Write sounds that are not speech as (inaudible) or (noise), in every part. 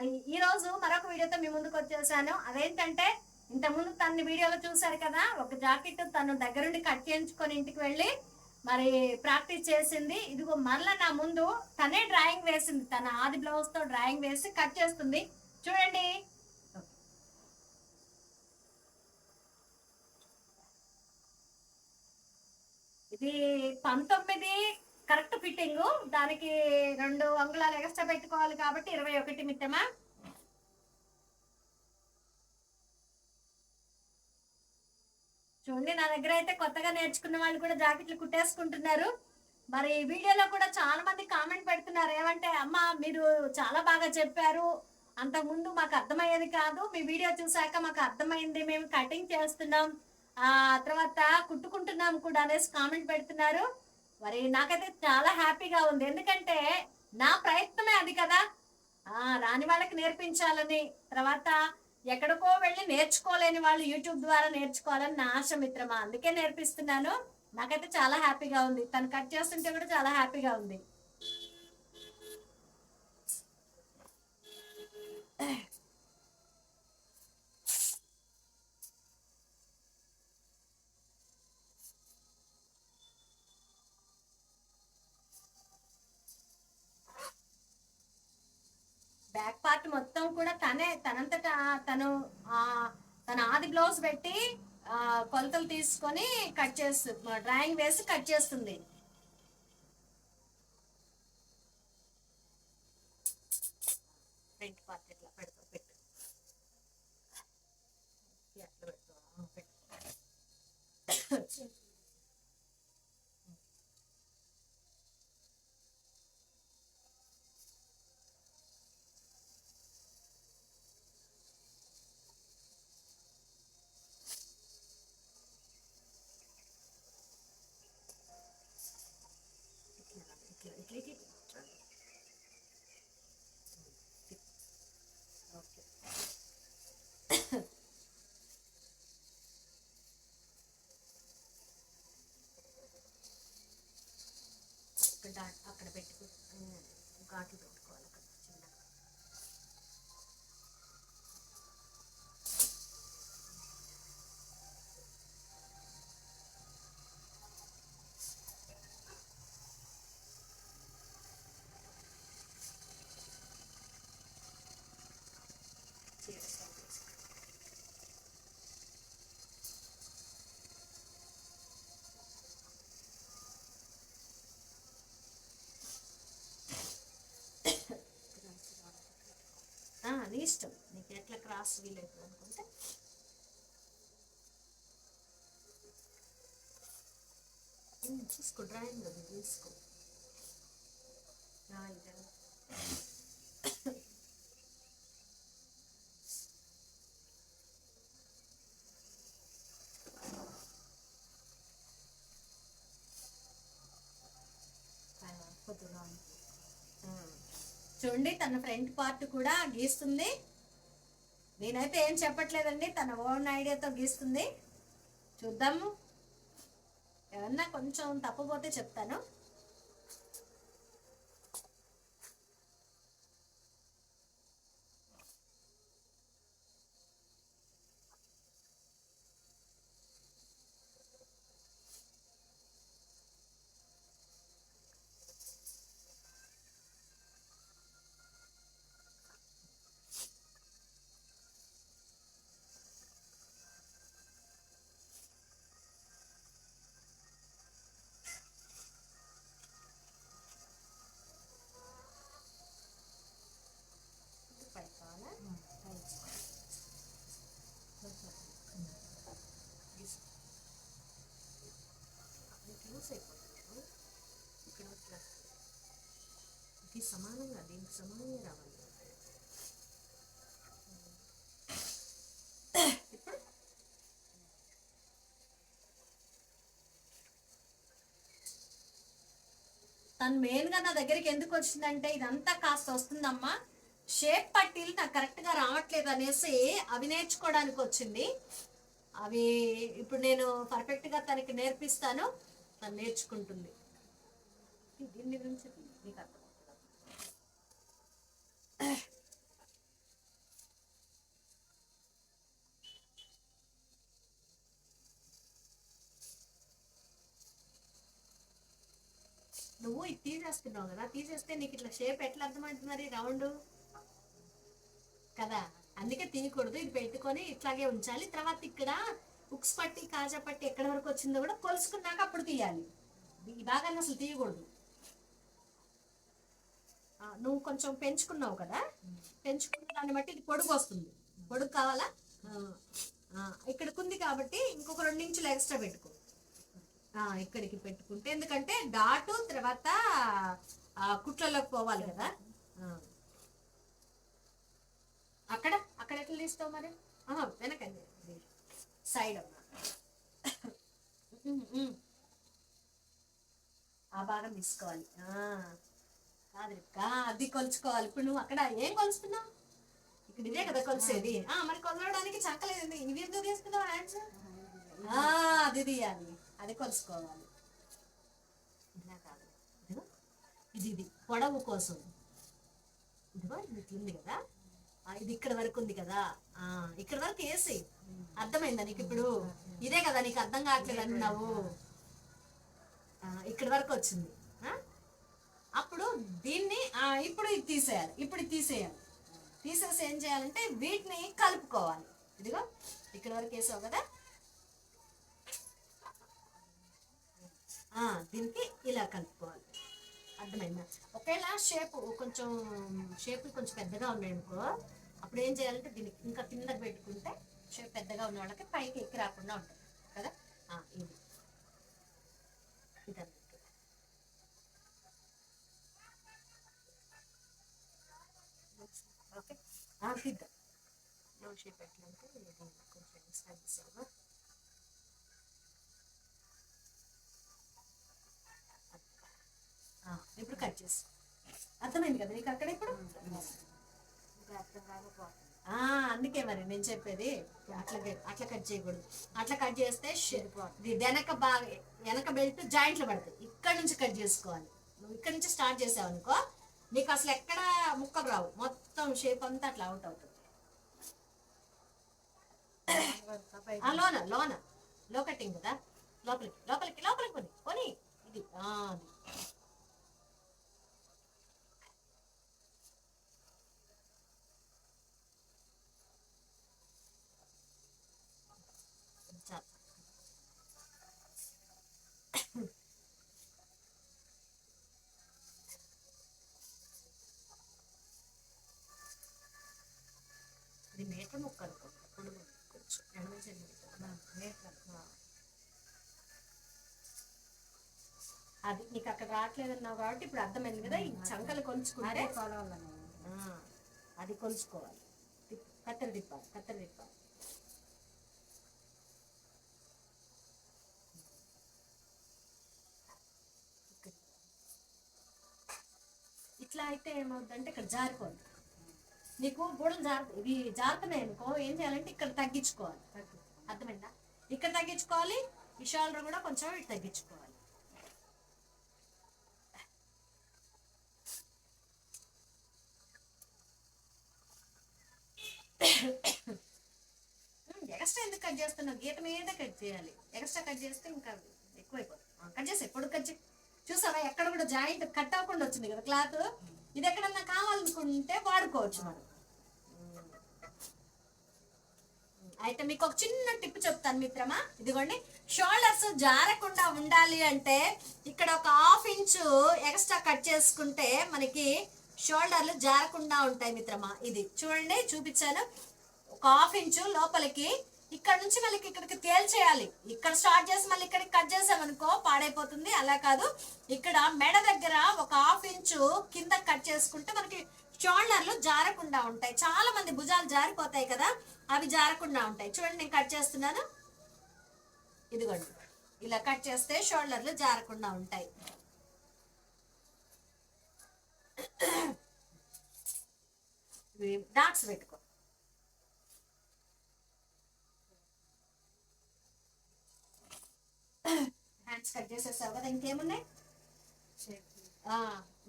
మరి ఈ రోజు మరొక వీడియోతో మీ ముందుకు వచ్చేసాను. అదేంటంటే ఇంతకుముందు తన వీడియోలో చూశారు కదా ఒక జాకెట్ తను దగ్గరుండి కట్ చేయించుకొని ఇంటికి వెళ్ళి మరి ప్రాక్టీస్ చేసింది. ఇదిగో మరలా నా ముందు తనే డ్రాయింగ్ వేసింది. తన ఆది బ్లౌజ్తో డ్రాయింగ్ వేసి కట్ చేస్తుంది. చూడండి. ఇది పంతొమ్మిది కరెక్ట్ ఫిట్టింగ్. దానికి రెండు అంగుళాలు ఎక్స్ట్రా పెట్టుకోవాలి కాబట్టి ఇరవై ఒకటి మిత్తమా చూడండి నా దగ్గర అయితే కొత్తగా నేర్చుకున్న వాళ్ళు కూడా జాకెట్లు కుట్టేసుకుంటున్నారు. మరి ఈ వీడియోలో కూడా చాలా మంది కామెంట్ పెడుతున్నారు. ఏమంటే అమ్మ మీరు చాలా బాగా చెప్పారు. అంతకుముందు మాకు అర్థమయ్యేది కాదు. మీ వీడియో చూసాక మాకు అర్థమైంది. మేము కటింగ్ చేస్తున్నాం. ఆ తర్వాత కుట్టుకుంటున్నాం కూడా అనేసి కామెంట్ పెడుతున్నారు. మరి నాకైతే చాలా హ్యాపీగా ఉంది. ఎందుకంటే నా ప్రయత్నమే అది కదా. ఆ రాని వాళ్ళకి నేర్పించాలని తర్వాత ఎక్కడికో వెళ్ళి నేర్చుకోలేని వాళ్ళు యూట్యూబ్ ద్వారా నేర్చుకోవాలని నా ఆశ మిత్రమా. అందుకే నేర్పిస్తున్నాను. నాకైతే చాలా హ్యాపీగా ఉంది. తను కట్ చేస్తుంటే కూడా చాలా హ్యాపీగా ఉంది. బ్యాక్ పార్ట్ మొత్తం కూడా తనే తనంతట తను ఆ తన ఆది బ్లౌజ్ పెట్టి కొలతలు తీసుకొని కట్ చేస్తు డ్రాయింగ్ వేసి కట్ చేస్తుంది. పార్ట్ ఇట్లా పెడతా పెట్టు. అట్లా పెడతా (coughs) ఇట్లా ఇట్లా ఇట్లా ఓకే ఇక్కడ డా- అక్కడ పెట్టుకో ఉమ్, ఘాట్లు పెట్టుకోవాలి అక్కడ చిన్నగా చీర స్టైల్ చేసుకో. ఆ, నీ ఇష్టం. నీకు ఎట్లా క్రాస్ వీలవుతుంది అనుకుంటే. తీసుకో చూసుకో డ్రాయింగ్ అది తీసుకో ఆ, ఇదే. ఆ, కొద్దిగా ఉంది. ఉమ్. చూడండి తన ఫ్రంట్ పార్ట్ కూడా గీస్తుంది. నేనైతే ఏం చెప్పట్లేదండి తన ఓన్ ఐడియాతో గీస్తుంది. చూద్దాము. ఏమన్నా కొంచెం తప్పపోతే చెప్తాను పై కావాలా? పై ఇచ్చుకో. గీసుకో. ఇది లూజ్ అయిపోతుంది ఇక్కడ ఇట్లా ఇది సమానంగా దీనికి సమానంగా రావాలి. తను మెయిన్గా నా దగ్గరికి ఎందుకు వచ్చిందంటే ఇదంతా కాస్త వస్తుందమ్మా. షేప్ పట్టీలు నాకు కరెక్ట్గా రావట్లేదు అనేసి అవి నేర్చుకోవడానికి వచ్చింది. అవి ఇప్పుడు నేను పర్ఫెక్ట్గా తనకి నేర్పిస్తాను. తను నేర్చుకుంటుంది. దీని గురించి నీకు అర్థం నువ్వు ఇది తీసేస్తున్నావు కదా తీసేస్తే నీకు ఇట్లా షేప్ ఎట్లా అర్థమవుతుంది రౌండ్ కదా అందుకే తినకూడదు ఇది పెట్టుకొని ఇట్లాగే ఉంచాలి. తర్వాత ఇక్కడ ఉక్స్ పట్టి కాజా పట్టి ఎక్కడి వరకు వచ్చిందో కూడా కొలుసుకున్నాక అప్పుడు తీయాలి. ఈ భాగాన్ని అసలు తీయకూడదు. నువ్వు కొంచెం పెంచుకున్నావు కదా? పెంచుకున్న దాన్ని బట్టి ఇది పొడుగు వస్తుంది. పొడుగు కావాలా? ఇక్కడికి ఉంది కాబట్టి ఇంకొక రెండు ఇంచులు ఎక్స్ట్రా పెట్టుకో. ఆ, ఇక్కడికి పెట్టుకుంటే ఎందుకంటే డాటు తర్వాత ఆ, కుట్లలోకి పోవాలి కదా. అక్కడ? అక్కడ ఎట్లా తీస్తావు మరి? వెనకండి. సైడ్ అమ్మా. ఆ భాగం తీసుకోవాలి. ఆ, కాదు అది కొలుచుకోవాలి. ఇప్పుడు నువ్వు అక్కడ ఏం కొలుస్తున్నావు? ఇక్కడ ఇదే కదా కొలిసేది. ఆ మరి కొలవడానికి చక్కలేదు ఇవి ఎందుకు తీసుకున్నావు హ్యాండ్స్? ఆ, అది తీయాలి. అది కొలుసుకోవాలి ఇలా కాదు. ఇది ఇది పొడవు కోసం. ఇదిగో ఇది ఉంది కదా. ఇది ఇక్కడ వరకు ఉంది కదా. ఆ ఇక్కడ వరకు వేసి అర్థమైందా నీకు ఇప్పుడు? ఇదే కదా నీకు అర్థం కావట్లేదు అన్నావు ఇక్కడ వరకు వచ్చింది. అప్పుడు దీన్ని ఇప్పుడు ఇది తీసేయాలి. ఇప్పుడు తీసేయాలి. తీసేసి ఏం చేయాలంటే వీటిని కలుపుకోవాలి. ఇదిగో ఇక్కడ వరకు వేసావు కదా? దీనికి ఇలా కలుపుకోవాలి. అర్థమైందా? ఒకవేళ షేప్ కొంచెం షేపులు కొంచెం పెద్దగా ఉన్నాయనుకో అప్పుడు ఏం చేయాలంటే దీనికి ఇంకా కింద పెట్టుకుంటే షేప్ పెద్దగా ఉన్న వాళ్ళకి పైకి ఎక్కి రాకుండా ఉంటుంది. కదా? ఇది. ఇదంతా. ఓకే ఆ, తీద్దాం. లో ఇది కొంచెం ఆ, ఇప్పుడు కట్ చేసి అర్థమైంది కదా నీకు అక్కడ ఇప్పుడు? అందుకే మరి నేను చెప్పేది అట్లా కట్- అట్లా కట్ చేయకూడదు. అట్లా కట్ చేస్తే వెనక బాగా వెనక బెల్ట్ జాయింట్లు పడతాయి. ఇక్కడ నుంచి కట్ చేసుకోవాలి. నువ్వు ఇక్కడ నుంచి స్టార్ట్ చేసావు అనుకో నీకు అసలు ఎక్కడ ముక్కలు రావు. మొత్తం షేప్ అంతా అట్లా అవుట్ అవుతుంది. ఆ, లోన లోన. లోకటింగ్ కదా? లోపలికి లోపలికి లోపలికి కొని కొని ఇది ఆ, అది. చాలు. ఇది మీటర్ ముక్క అనుకోండి పొడుగు కొంచెం ఎనభై సెంటీమీటర్ అది నీకు అక్కడ రావట్లేదు అన్నావు కాబట్టి ఇప్పుడు అర్థమైంది కదా ఈ చంకలు కొలుచుకుంటే ఆ, అది కొలుచుకోవాలి. తిప్- కత్తెర తిప్పాలి కత్తెర తిప్పాలి. ఇట్లా అయితే ఏమవుతుందంటే ఇక్కడ జారిపోద్ది. నీకు బుడలు జారు ఇవి జారుతున్నాయి అనుకో ఏం చేయాలంటే ఇక్కడ తగ్గించుకోవాలి. అర్థమైందా? ఇక్కడ తగ్గించుకోవాలి షోల్డర్ కూడా కొంచెం ఇటు తగ్గించుకోవాలి. ఎక్స్ట్రా చేస్తున్నావు గీత మీద కట్ చేయాలి. ఎక్స్ట్రా కట్ చేస్తే ఇంకా ఎక్కువైపోతుంది. కట్ చేసి ఎప్పుడు కట్ చూసావా? ఎక్కడ కూడా జాయింట్ కట్ అవ్వకుండా వచ్చింది కదా క్లాత్? ఇది ఎక్కడన్నా కావాలనుకుంటే వాడుకోవచ్చు మనం. అయితే మీకు ఒక చిన్న టిప్ చెప్తాను మిత్రమా ఇదిగోండి. షోల్డర్స్ జారకుండా ఉండాలి అంటే ఇక్కడ ఒక హాఫ్ ఇంచు ఎక్స్ట్రా కట్ చేసుకుంటే మనకి షోల్డర్లు జారకుండా ఉంటాయి మిత్రమా ఇది చూడండి చూపించాను. ఒక హాఫ్ ఇంచు లోపలికి ఇక్కడ నుంచి మళ్ళీ ఇక్కడికి తేల్చేయాలి. ఇక్కడ స్టార్ట్ చేసి మళ్ళీ ఇక్కడికి కట్ చేసామనుకో పాడైపోతుంది. అలా కాదు. ఇక్కడ మెడ దగ్గర ఒక హాఫ్ ఇంచు కింద కట్ చేసుకుంటే మనకి షోల్డర్లు జారకుండా ఉంటాయి. చాలా మంది భుజాలు జారిపోతాయి కదా అవి జారకుండా ఉంటాయి. చూడండి నేను కట్ చేస్తున్నాను. ఇదిగోండి. ఇలా కట్ చేస్తే షోల్డర్లు జారకుండా ఉంటాయి. డాట్స్ పెట్టుకో హ్యాండ్స్ కట్ చేసేసావు కదా ఇంకేమున్నాయి? మేడం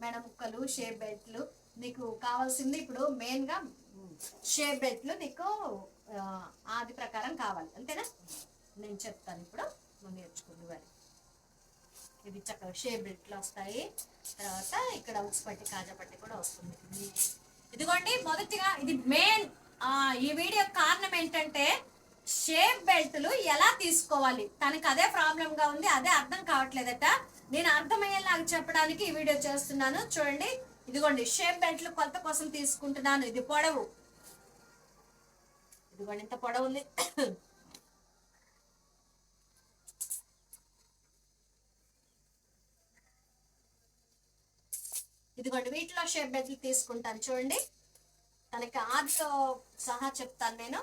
మెడ ముక్కలు షేప్ బెల్ట్లు. నీకు కావాల్సింది ఇప్పుడు మెయిన్గా షేప్ బెల్ట్లు నీకు ఆది ప్రకారం కావాలి. అంతేనా? నేను చెప్తాను ఇప్పుడు. నువ్వు నేర్చుకుంది వారి ఇది చక్కగా షేప్ బెల్ట్లు వస్తాయి. తర్వాత ఇక్కడ ఉక్స్ పట్టి కాజా పట్టి కూడా వస్తుంది. ఇదిగోండి మొదటిగా ఇది మెయిన్ ఈ వీడియో కారణం ఏంటంటే షేప్ బెల్ట్లు ఎలా తీసుకోవాలి? తనకు అదే ప్రాబ్లంగా ఉంది అదే అర్థం కావట్లేదట. నేను అర్థమయ్యేలాగా చెప్పడానికి ఈ వీడియో చేస్తున్నాను. చూడండి. ఇదిగోండి షేప్ బెల్ట్లు కొలత కోసం తీసుకుంటున్నాను. ఇది పొడవు. ఇదిగోండి ఇంత పొడవు ఉంది. ఇదిగోండి వీటిలో షేప్ బెల్ట్లు తీసుకుంటాను. చూడండి. తనకి ఆదితో సహా చెప్తాను నేను.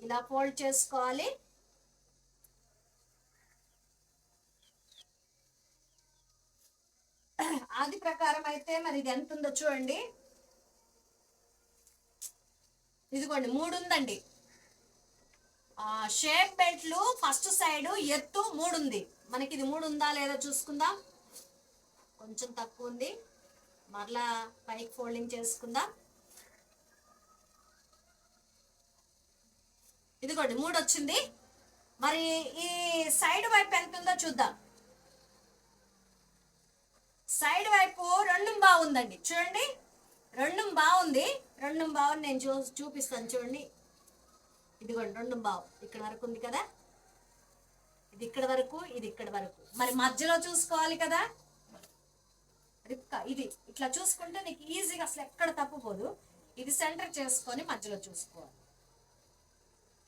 ఇలా ఫోల్డ్ చేసుకోవాలి. ఆది ప్రకారం అయితే మరి ఇది ఎంత ఉందో చూడండి. ఇదిగోండి మూడు ఉందండి. ఆ షేప్ బెల్ట్లు ఫస్ట్ సైడ్ ఎత్తు మూడు ఉంది. మనకి ఇది మూడు ఉందా లేదా చూసుకుందాం. కొంచెం తక్కువ ఉంది. మరలా పైకి ఫోల్డింగ్ చేసుకుందాం. ఇదిగోండి మూడు వచ్చింది మరి ఈ సైడ్ వైపు ఎంత ఉందో చూద్దాం. సైడ్ వైపు రెండు బాగుందండి. చూడండి రెండు బాగుంది. రెండు బాగుంది నేను చూ చూపిస్తాను చూడండి. ఇదిగోండి రెండు బావు. ఇక్కడ వరకు ఉంది కదా? ఇది ఇక్కడ వరకు ఇది ఇక్కడ వరకు. మరి మధ్యలో చూసుకోవాలి కదా? రిప్కా ఇది. ఇట్లా చూసుకుంటే నీకు ఈజీగా అసలు ఎక్కడ తప్పుపోదు ఇది సెంటర్ చేసుకొని మధ్యలో చూసుకోవాలి.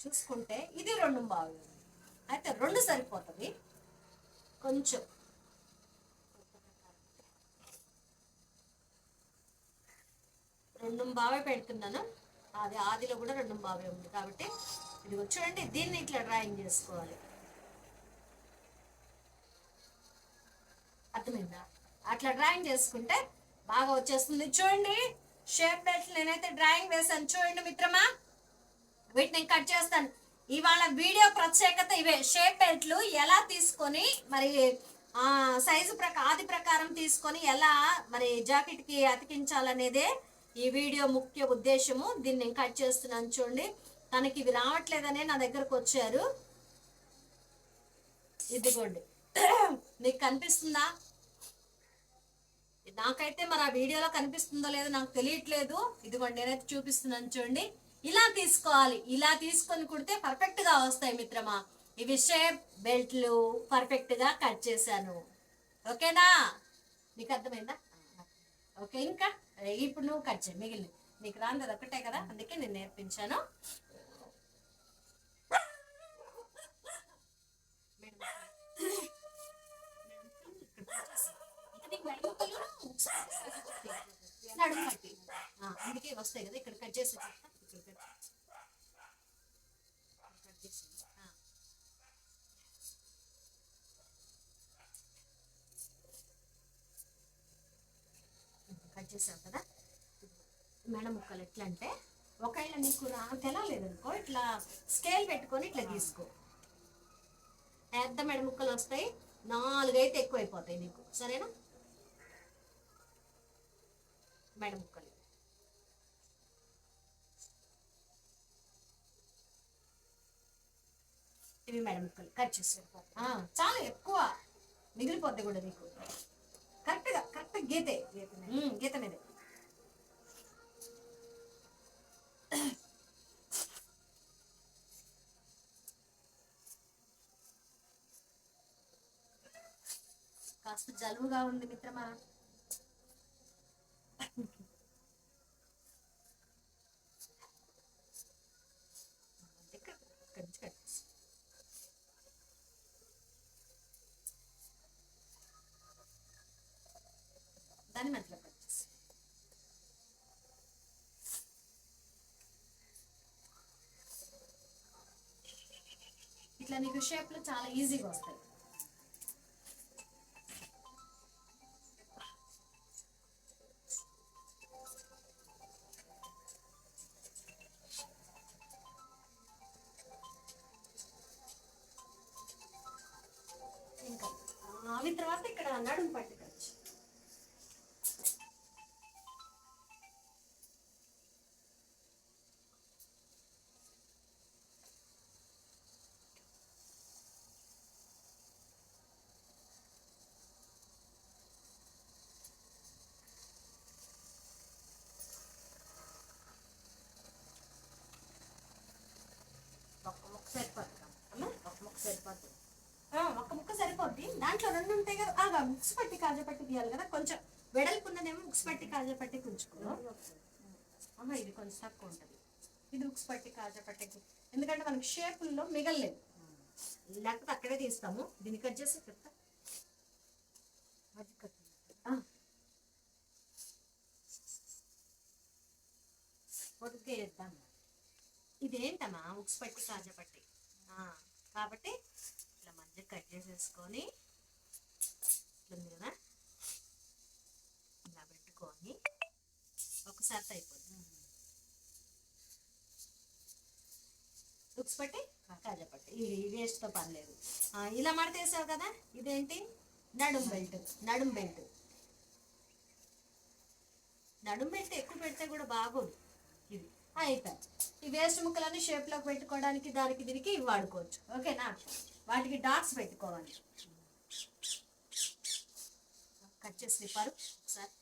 చూసుకుంటే ఇది రెండు బాగుంది అయితే రెండు సరిపోతుంది. కొంచెం. రెండు బావే పెడుతున్నాను. అది ఆదిలో కూడా రెండు బావే ఉంది కాబట్టి ఇది చూడండి దీన్ని ఇట్లా డ్రాయింగ్ చేసుకోవాలి. అర్థమైందా? అట్లా డ్రాయింగ్ చేసుకుంటే బాగా వచ్చేస్తుంది. చూడండి షేప్ బెల్ట్ నేనైతే డ్రాయింగ్ వేసాను చూడండి మిత్రమా. వీటిని కట్ చేస్తాను. ఇవాళ వీడియో ప్రత్యేకత ఇవే. షేప్ బెల్ట్లు ఎలా తీసుకొని మరి సైజు ప్రకా ఆది ప్రకారం తీసుకొని ఎలా మరి జాకెట్కి అతికించాలనేదే ఈ వీడియో ముఖ్య ఉద్దేశము. దీన్ని నేను కట్ చేస్తున్నాను చూడండి. తనకి ఇవి రావట్లేదనే నా దగ్గరకు వచ్చారు. ఇదిగోండి. (clears throat) మీకు కనిపిస్తుందా? నాకైతే మరి ఆ వీడియోలో కనిపిస్తుందో లేదో నాకు తెలియట్లేదు. ఇదిగోండి నేనైతే చూపిస్తున్నాను చూడండి. ఇలా తీసుకోవాలి ఇలా తీసుకొని కుడితే పర్ఫెక్ట్గా వస్తాయి మిత్రమా. ఇవి షేప్ బెల్ట్లు పర్ఫెక్ట్గా కట్ చేశాను. ఓకేనా? నీకు అర్థమైందా? ఓకే ఇంకా? ఇప్పుడు నువ్వు కట్ చేయి మిగిలిన నీకు రాంది ఒకటే కదా అందుకే నేను నేర్పించాను. (laughs) అందుకే వస్తాయి కదా ఇక్కడ కట్ చేసి. ఇక్కడ కట్ కట్ చేసి. కట్ చేసాం కదా? మేడం ముక్కలు ఎట్లా అంటే ఒకవేళ నీకు రా తెలలేదనుకో ఇట్లా స్కేల్ పెట్టుకొని ఇట్లా తీసుకో. పెద్ద మెడ ముక్కలు వస్తాయి? నాలుగైతే ఎక్కువైపోతాయి నీకు. సరేనా? మెడ ముక్కలు. ఇవి మెడ ముక్కలు కట్ చేసేది చాలా ఎక్కువ మిగిలిపోద్ది కూడా నీకు కరెక్ట్గా కరెక్ట్ గీతే ఉమ్, గీత మీదే. కాస్త జలుబుగా ఉంది మిత్రమా ఇక్కడ ఇక్కడి నుంచి కట్ చేసి. దాన్ని మధ్యలో కట్ చేసి ఇట్లా నీకు షేప్లు చాలా ఈజీగా వస్తాయి. సరిపోతుంది ఒక ముక్క సరిపోతుంది ముక్క సరిపోద్ది దాంట్లో రెండు ఉంటాయి కదా ఆగా ముక్స్ పట్టి కాజా పట్టి తీయాలి కదా కొంచెం వెడల్పున్నదేమో ముక్స్ పట్టి కాజా పట్టి కుంచుకో ఇది కొంచెం తక్కువ ఉంటుంది ఇది ముక్స్ పట్టి కాజా పట్టి ఎందుకంటే మనకి షేపుల్లో మిగలలేదు లేకపోతే అక్కడే తీస్తాము దీన్ని కట్ చేసి చెప్తా అది కట్టు. పొడుగ్గా వేద్దాం ఇదేంటమ్మా? ఉక్స్ పట్టి కాజా పట్టి. ఆ, కాబట్టి ఇట్లా మధ్య కట్ చేసేసుకొని ఇట్లా ఉంది కదా? ఇలా పెట్టుకొని ఒకసారి అయిపోతుంది ఉక్స్ పట్టి కాజా పట్టి. ఇది వేస్ట్తో పని లేదు. ఆ, ఇలా మడతేసావు కదా? ఇదేంటి? నడుం బెల్ట్. నడుం బెల్ట్. నడుం బెల్ట్ ఎక్కువ పెడితే కూడా బాగోదు. ఇది. అయిపోయి ఈ వేస్ట్ ముక్కలన్నీ షేప్లోకి పెట్టుకోవడానికి దానికి దీనికి ఇవి వాడుకోవచ్చు. ఓకేనా? వాటికి డాట్స్ పెట్టుకోవాలి. కట్ చేసి తిప్పారు. ఒకసారి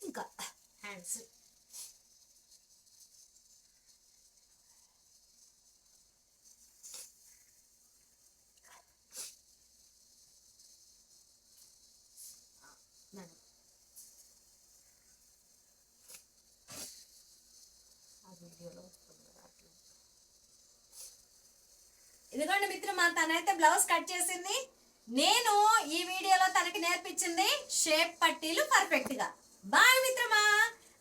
ఇంకా హ్యాండ్స్ నడు ఆ వీడియోలో వస్తుంది కదా అట్లా. ఇదిగోండి మిత్రమా తనైతే బ్లౌజ్ కట్ చేసింది. నేను ఈ వీడియోలో తనకి నేర్పించింది షేప్ పట్టీలు పర్ఫెక్ట్గా బాయ్ మిత్రమా.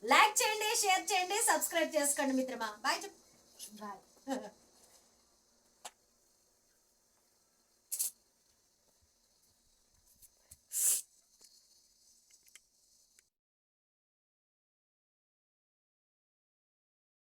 లైక్ చేయండి షేర్ చేయండి సబ్స్క్రైబ్ చేసుకోండి మిత్రమా. Bye bye. (laughs)